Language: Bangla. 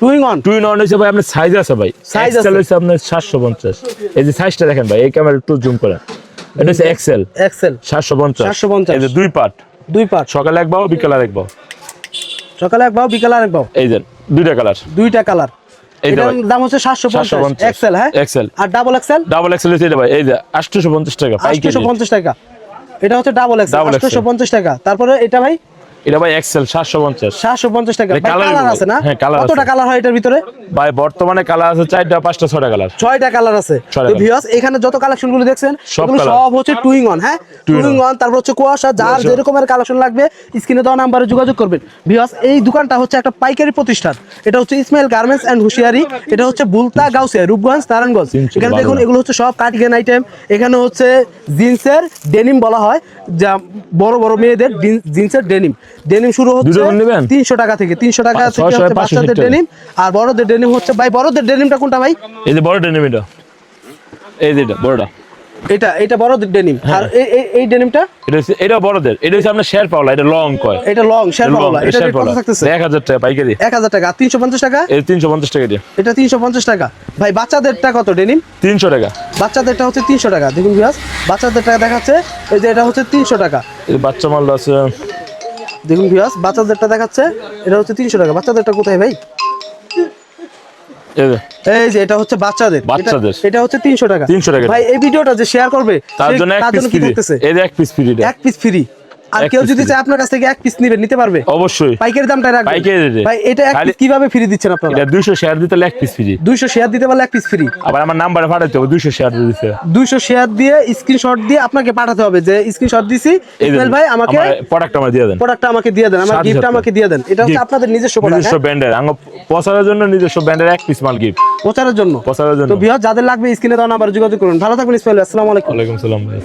টুইং অন টুইন অন হয়েছে ভাই আপনার সাইজ আছে ভাই। সাইজ আছে। হচ্ছে আপনার সাতশো পঞ্চাশ। এই যে সাইজটা দেখেন ভাই এই ক্যামেরা একটু জুম করেন। এটা হচ্ছে এক্সেল এক্সেল সাতশো পঞ্চাশ। 750 এই যে দুই পার্ট দুই পার্ট সকালে এক বাও বিকালে আর এক বাও সকালে এক বিকালে আরেক এই যে দুইটা কালার দুইটা কালার এটার দাম হচ্ছে সাতশো পঞ্চাশ। 750 এক্সেল হ্যাঁ? এক্সেল আর ডাবল এক্সেল ডাবল এক্সেল এটা ভাই। এই যে আটশোশো পঞ্চাশ টাকা পাইকারি। আটশোশো পঞ্চাশ টাকা। এটা হচ্ছে ডাবল এক্সেল টাকা। তারপরে এটা ভাই এটা ভাই এক্সেল সাতশো পঞ্চাশ। সাতশো পঞ্চাশ টাকা। এটা কালার আছে না? হ্যাঁ, কতটা কালার হয় এটার ভিতরে? ভাই বর্তমানে কালার আছে চারটা পাঁচটা ছয়টা কালার ছয়টা কালার আছে। তো ভিউয়ার্স এখানে যত কালেকশনগুলো দেখছেন সব এগুলো সব হচ্ছে টুইং অন হ্যাঁ? টুইং অন তারপর হচ্ছে কুয়াশা যার কালেকশন লাগবে স্ক্রিনে দেওয়া নাম্বারে যোগাযোগ করবেন। ভিউয়ার্স এই দোকানটা হচ্ছে একটা পাইকারি প্রতিষ্ঠান। এটা হচ্ছে ইসমাইল গার্মেন্টস এন্ড হুশিয়ারি এটা হচ্ছে বুলতা গাউসিয়া রূপগঞ্জ নারায়ণগঞ্জ। এখানে দেখুন এগুলো হচ্ছে সব কার্ডিগান আইটেম এখানে হচ্ছে জিন্সের ডেনিম বলা হয় যা বড় বড় মেয়েদের জিন্সের ডেনিম ডেনিম শুরু হচ্ছে তিনশো টাকা থেকে তিনশো টাকা থেকে হচ্ছে বাচ্চাদের ডেনিম আর বড়দের ডেনিম হচ্ছে ভাই বড়দের ডেনিমটা কোনটা ভাই? এই যে বড় ডেনিম এটা। এই যে এটা বড়টা। এটা এটা বড়দের ডেনিম আর এই- এই- ডেনিমটা এটা এটা বড়দের এটা হচ্ছে আপনার শেয়ার পাওলা এটা লং কয়। এটা লং শেয়ার পাওলা। এটা কত থাকতেছে? এক হাজার টাকা পাইকারি। এক হাজার টাকা। তিনশো পঞ্চাশ টাকা? এই তিনশো পঞ্চাশ টাকা দিয়ে। এটা তিনশো পঞ্চাশ টাকা। ভাই বাচ্চাদেরটা কত ডেনিম তিনশো টাকা। বাচ্চাদেরটা হচ্ছে তিনশো টাকা। দেখুন বিয়াস বাচ্চাদের টাকা দেখাচ্ছে এই যে এটা হচ্ছে তিনশো টাকা। এই বাচ্চা মাল আছে দেখুন ভিউয়ার্স বাচ্চাদেরটা দেখাচ্ছে এটা হচ্ছে তিনশো টাকা। বাচ্চাদেরটা কোথায় ভাই? এই যে। এটা হচ্ছে বাচ্চাদের। এটা- বাচ্চাদের। এটা হচ্ছে তিনশো টাকা। 300 টাকা। ভাই এই ভিডিওটা যে শেয়ার করবে তার জন্য এক পিস ফ্রি এক পিস ফ্রি এক পিস ফ্রি আর কেউ যদি চায় আপনার কাছ থেকে এক পিস নিবে নিতে পারবে? অবশ্যই। পাইকারি দামটা রাখবেন। পাইকারি ভাই এটা এক piece কীভাবে ফ্রি দিচ্ছেন আপনারা? এটা দুইশো শেয়ার দিতে এক পিস ফ্রি দুইশো শেয়ার দিতে পারলে এক পিস ফ্রি আবার আমার নাম্বারে পাঠাতে হবে দুইশো শেয়ার দিতে। দুইশো শেয়ার দিয়ে স্ক্রিনশট দিয়ে আপনাকে পাঠাতে হবে যে স্ক্রিনশট দিছি। ইসমাইল ভাই আমাকে প্রোডাক্ট আমার দিয়ে দেন। প্রোডাক্টটা আমাকে দিয়ে দেন আমার গিফট আমাকে দিয়ে দেন। এটা হচ্ছে আপনাদের নিজস্ব প্রোডাক্ট নিজস্ব ব্র্যান্ডের আঙ্গ পচারের জন্য নিজস্ব ব্র্যান্ডের এক পিস মাল গিফট প্রচারের জন্য। পচারের জন্য। তো যাদের লাগবে স্ক্রিনে দেওয়া নাম্বার যোগাযোগ করুন। ভালো থাকবেন ইসমাইল আসসালামু আলাইকুম। ওয়ালাইকুম সালাম ভাই।